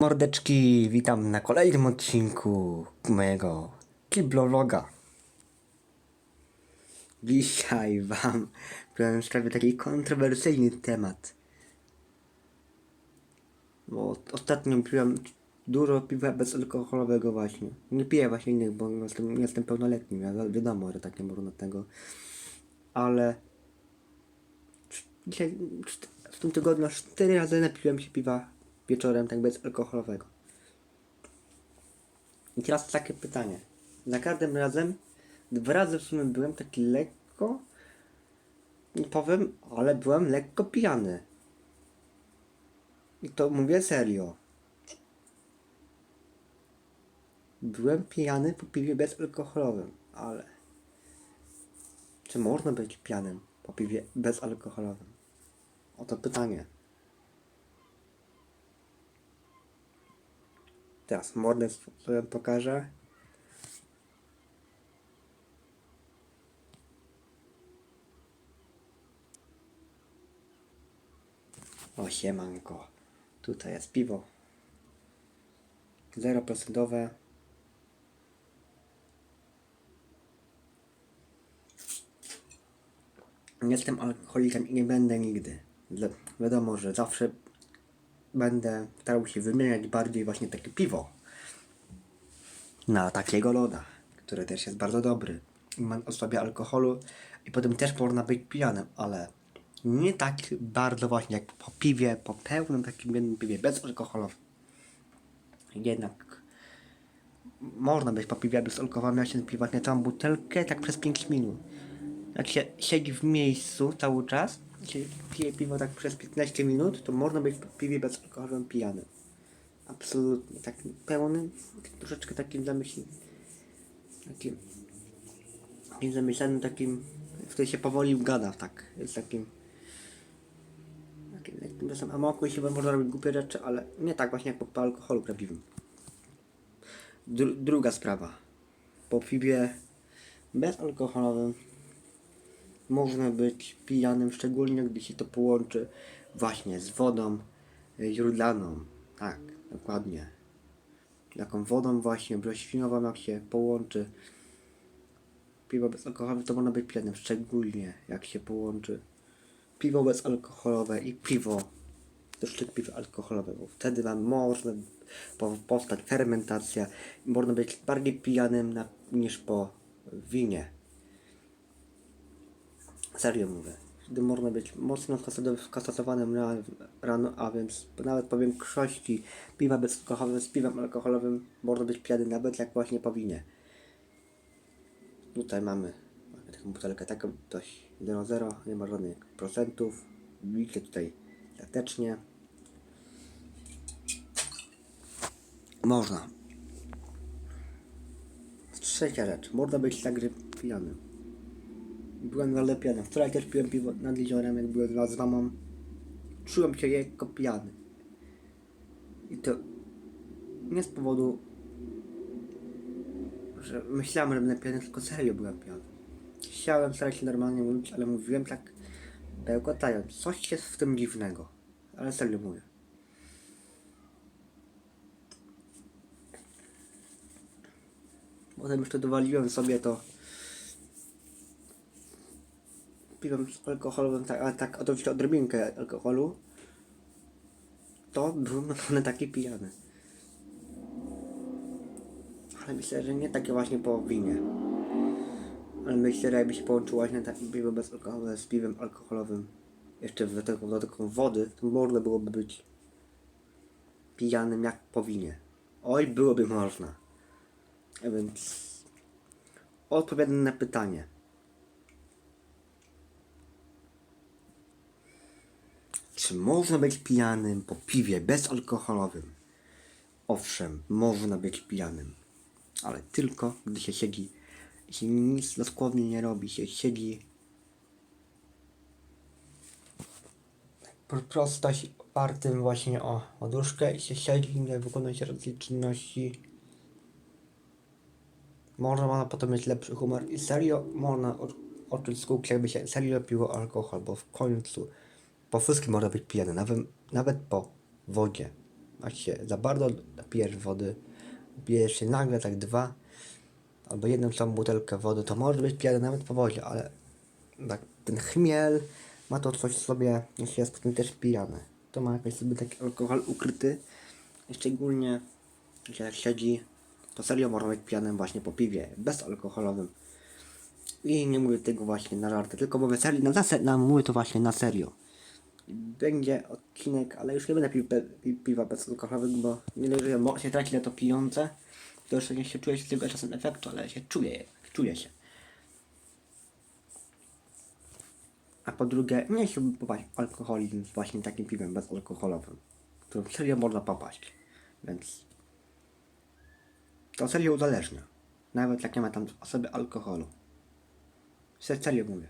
Mordeczki, witam na kolejnym odcinku mojego Kiblologa. Dzisiaj wam sprawie taki kontrowersyjny temat. Bo ostatnio piłem dużo piwa bezalkoholowego właśnie. Nie piję właśnie innych, bo jestem, jestem pełnoletni, ja wi- wiadomo, że tak nie można tego. Ale dzisiaj w tym tygodniu aż 4 razy napiłem się piwa wieczorem tak bezalkoholowego. I teraz takie pytanie. Za każdym razem, dwa razy w sumie byłem taki lekko, nie powiem, ale byłem lekko pijany. I to mówię serio. Byłem pijany po piwie bezalkoholowym, ale czy można być pijanym po piwie bezalkoholowym? Oto pytanie. Teraz mordę sobie pokażę. O siemanko. Tutaj jest piwo. 0%. Nie jestem alkoholikiem i nie będę nigdy. Wiadomo, że zawsze będę starał się wymieniać bardziej właśnie takie piwo na takiego loda, który też jest bardzo dobry. Ma o sobie alkoholu i potem też można być pijanym, ale nie tak bardzo właśnie jak po piwie, po pełnym takim jednym piwie bezalkoholowym. Jednak można być po piwie bezalkoholowym, jak się piwać na całą butelkę tak przez 5 minut. Jak się siedzi w miejscu cały czas, się pije piwo tak przez 15 minut, to można być po piwie bezalkoholowym pijanym. Absolutnie, takim pełnym, troszeczkę takim zamyślnym, takim, takim zamyślanym, takim, w którym się powoli gada, tak, jest takim, takim lekkim czasem. Amoku i chyba można robić głupie rzeczy, ale nie tak właśnie jak po, po alkoholu prawdziwym. Dru druga sprawa, po piwie bezalkoholowym można być pijanym, szczególnie gdy się to połączy właśnie z wodą y, źródlaną. Tak, dokładnie. Taką wodą właśnie broświnową, jak się połączy piwo bezalkoholowe, to można być pijanym, szczególnie jak się połączy piwo bezalkoholowe i piwo, troszeczkę piwo alkoholowe, bo wtedy wam można po- powstać fermentacja i można być bardziej pijanym na, niż po winie. Serio mówię. Wtedy można być mocno skasowanym ra- rano, a więc nawet po większości piwa bezalkoholowego z piwem alkoholowym można być pijany nawet jak właśnie po winie. Tutaj mamy, taką butelkę taką dość 0,0, nie ma żadnych procentów. Widzicie tutaj statecznie. Można. Trzecia rzecz, można być także pijanym. Byłem pijany. Wczoraj też piłem piwo nad jeziorem, jak byłem z mamą. Czułem się jako pijany. I to nie z powodu, że myślałem, że będę pijany, tylko serio byłem pijany. Chciałem starać się normalnie mówić, ale mówiłem tak bełkotając. Coś jest w tym dziwnego. Ale serio mówię. Potem jeszcze dowaliłem sobie to piwem alkoholowym, tak, ale tak oczywiście odrobinkę alkoholu, to byłem naprawdę taki pijany. Ale myślę, że nie takie właśnie po winie. Ale myślę, że jakby się połączyło właśnie takie piwo bezalkoholowe z piwem alkoholowym, jeszcze w dodatku, w dodatku wody, to można byłoby być pijanym jak po winie. Oj, byłoby można. A więc odpowiadam na pytanie. Czy można być pijanym po piwie bezalkoholowym? Owszem, można być pijanym, ale tylko gdy się siedzi, się nic dosłownie nie robi, się siedzi po prostu opartym właśnie o poduszkę i się siedzi, nie wykonuje różne czynności. Można, można potem mieć lepszy humor i serio można od- odczuć skutek, jakby się serio piło alkohol, bo w końcu po wszystkim można być pijany, nawet, nawet po wodzie. jak się za bardzo napijesz wody, pijesz się nagle tak dwa, albo jedną całą butelkę wody, to może być pijany nawet po wodzie, ale tak, ten chmiel ma to coś w sobie, jeśli jest potem też pijany. To ma jakiś sobie taki alkohol ukryty, szczególnie tak siedzi, to serio można być pijanym właśnie po piwie, bezalkoholowym. I nie mówię tego właśnie na żarty, tylko mówię serio, na, zase- na, mówię to właśnie na serio. Będzie odcinek, ale już nie będę pił pi- piwa bezalkoholowego, bo nie dość, że mo- się traci na to pijące, to jeszcze nie się czuje się tego czasem efektu, ale się czuje, czuje się. A po drugie, nie chciałbym popaść alkoholizm z właśnie takim piwem bezalkoholowym, którym serio można popaść. Więc to serio uzależnia. Nawet jak nie ma tam osoby alkoholu. Se- Serio mówię.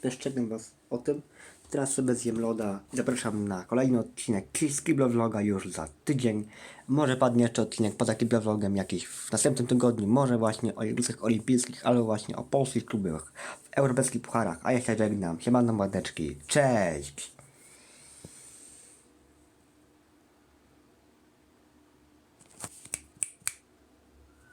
Przestrzegam was o tym. Teraz sobie zjem loda. Zapraszam na kolejny odcinek Skiblo Vloga już za tydzień. Może padnie jeszcze odcinek poza Vlogiem jakiś w następnym tygodniu. Może właśnie o Igrzyskach Olimpijskich, albo właśnie o polskich klubach w europejskich pucharach. A ja się żegnam. Siemano mordeczki. Cześć!